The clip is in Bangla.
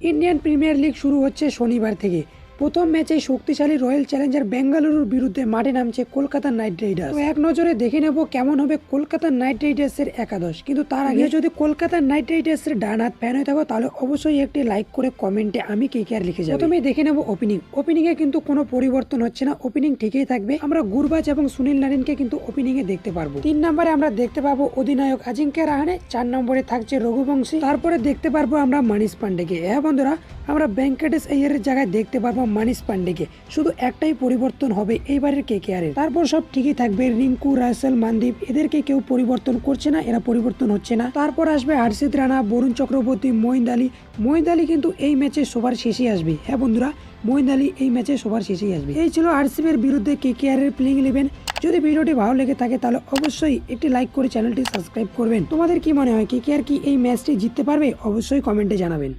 ইন্ডিয়ান প্রিমিয়ার লিগ শুরু হচ্ছে শনিবার থেকে। প্রথম ম্যাচে শক্তিশালী রয়্যাল চ্যালেঞ্জার বেঙ্গালুরুর বিরুদ্ধে মাঠে নামছে কলকাতা নাইট রাইডার্স। তো এক নজরে দেখে নেব কেমন হবে কলকাতা নাইট রাইডার্স এর একাদশ। কিন্তু তার আগে যদি কলকাতা নাইট রাইডার্স এর ডান হাত ফ্যান হয়ে থাকো, তাহলে অবশ্যই একটি লাইক করে কমেন্টে আমি কে কে আর লিখে যাব। প্রথমে দেখে নেব ওপেনিং ওপেনিং এ কিন্তু কোনো পরিবর্তন হচ্ছে না। ওপেনিং ঠিকই থাকবে। আমরা গুরবাজ এবং সুনীল নারিনকে কিন্তু ওপেনিং এ দেখতে পারব। তিন নম্বরে আমরা দেখতে পাবো অধিনায়ক আজিঙ্কে রাহানে। চার নম্বরে থাকছে রঘুবংশী। তারপরে দেখতে পারব আমরা মানিস পান্ডেকে। হ্যাঁ বন্ধুরা, আমরা ভেঙ্কটেশ আইয়ারের জায়গায় দেখতে পারব মানিস পান্ডেকে। শুধু একটাই পরিবর্তন হবে এইবারের কে কে আর তারপর সব ঠিকই থাকবে। রিঙ্কু, রাসেল, মানদীপ, এদেরকে কেউ পরিবর্তন করছে না, এরা পরিবর্তন হচ্ছে না। তারপর আসবে হর্ষিত রানা, বরুণ চক্রবর্তী মহিন্দ আলী। মহিন্দ আলী কিন্তু এই ম্যাচে সবার শেষে আসবে। হ্যাঁ বন্ধুরা মহিন্দ আলী এই ম্যাচে সবার শেষেই আসবে। এই ছিল আরসিবি এর বিরুদ্ধে কে কে এর প্লেইং ইলেভেন। যদি ভিডিওটি ভালো লেগে থাকে তাহলে অবশ্যই একটি লাইক করে চ্যানেলটি সাবস্ক্রাইব করবেন। তোমাদের কি মনে হয় কে কে আর কি এই ম্যাচটি জিততে পারবে? অবশ্যই কমেন্টে জানাবেন।